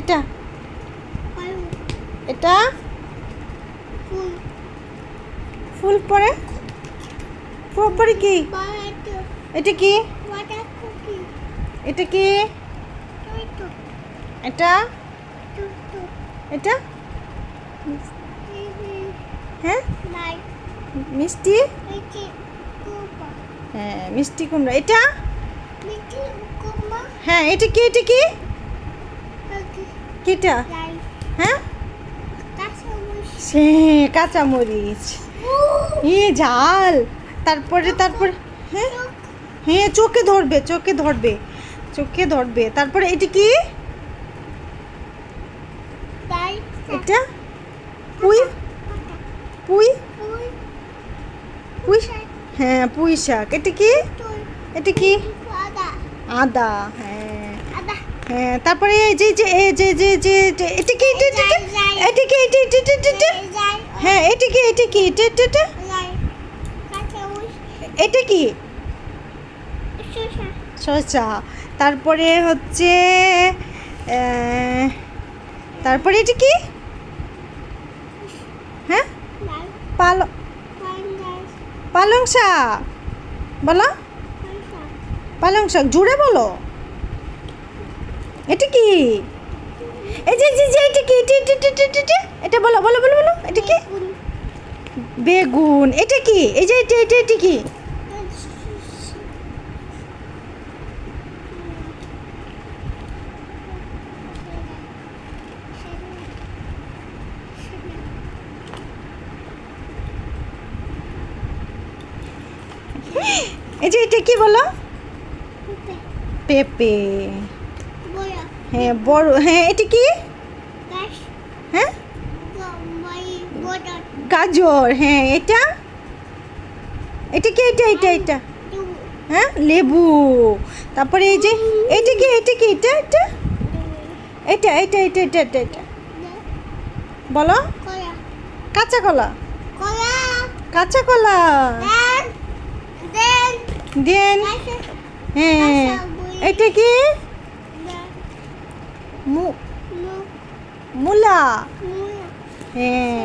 এটা? এটা? ফুল পরে? পরে কি? এটা কি? এটা কি? এটা? এটা? হ্যাঁ? মিষ্টি? হ্যাঁ মিষ্টি কুমড়া। এটা? হ্যাঁ এটা কি? এটা কি? কিটা? হ্যাঁ? সে কাঁচামরিচ। ই ঝাল। তারপরে তারপর হ্যাঁ? হ্যাঁ চোখে ধরবে চোখে ধরবে চোখে ধরবে। তারপরে এটা কি? এটা? পুঁই? পুঁই? পুঁই? হ্যাঁ পুঁই শাক। এটা কি? এটা কি? আদা হ্যাঁ। তারপরে এই যে যে যে যে যে এটা কি, এটা এটা কি, এটা এটা এটা হ্যাঁ এটা কি এটা কি, এটা এটা কি? শসা। তারপরে হচ্ছে তারপরে এটা কি? হ্যাঁ? পাল পালং শাক। বলো? পালং শাক। জুড়ে বলো। এটা কি? এই যে যে এটা কি? এটা বলো বলো বলো বলো। এটা কি? বেগুন। এটা কি? এই যে এটা এটা এটা কি? এই যে এটা কি বলো? পেঁপে। হ্যাঁ বড় হ্যাঁ এটা কি? হ্যাঁ? গাজর হ্যাঁ এটা? এটা কি এটা এটা এটা? হ্যাঁ লেবু। তারপরে এই যে এটা কি এটা কি এটা এটা? এটা এটা এটা এটা এটা এটা। বলো? কাঁচা কলা। কাঁচা কলা। দেন। হ্যাঁ। এটা কি? মু মূলা হ্যাঁ